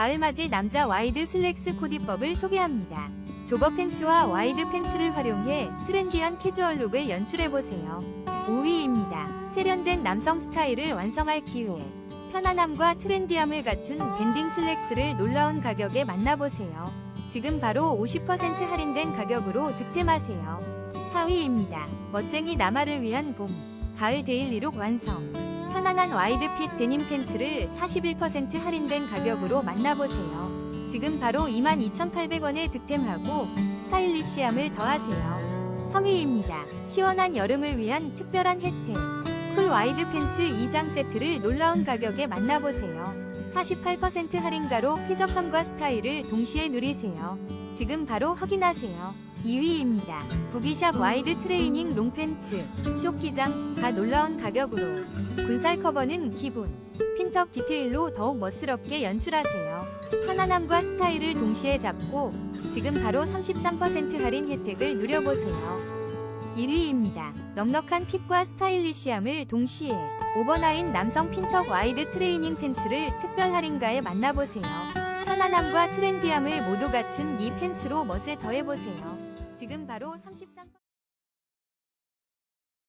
가을맞이 남자 와이드 슬랙스 코디법을 소개합니다. 조거 팬츠와 와이드 팬츠를 활용해 트렌디한 캐주얼 룩을 연출해보세요. 5위입니다. 세련된 남성 스타일을 완성할 기회. 편안함과 트렌디함을 갖춘 밴딩 슬랙스를 놀라운 가격에 만나보세요. 지금 바로 50% 할인된 가격으로 득템하세요. 4위입니다. 멋쟁이 남아를 위한 봄, 가을 데일리룩 완성. 편안한 와이드핏 데님 팬츠를 41% 할인된 가격으로 만나보세요. 지금 바로 22,800원에 득템하고 스타일리시함을 더하세요. 3위입니다. 시원한 여름을 위한 특별한 혜택. 쿨 와이드 팬츠 2장 세트를 놀라운 가격에 만나보세요. 48% 할인가로 쾌적함과 스타일을 동시에 누리세요. 지금 바로 확인하세요. 2위입니다. 부기샵 와이드 트레이닝 롱팬츠 쇼키장가 놀라운 가격으로 군살 커버는 기본 핀턱 디테일로 더욱 멋스럽게 연출하세요. 편안함과 스타일을 동시에 잡고 지금 바로 33% 할인 혜택을 누려보세요. 1위입니다. 넉넉한 핏과 스타일리시함을 동시에 오버나인 남성 핀턱 와이드 트레이닝 팬츠를 특별 할인가에 만나보세요. 편안함과 트렌디함을 모두 갖춘 이 팬츠로 멋을 더해보세요. 지금 바로 33%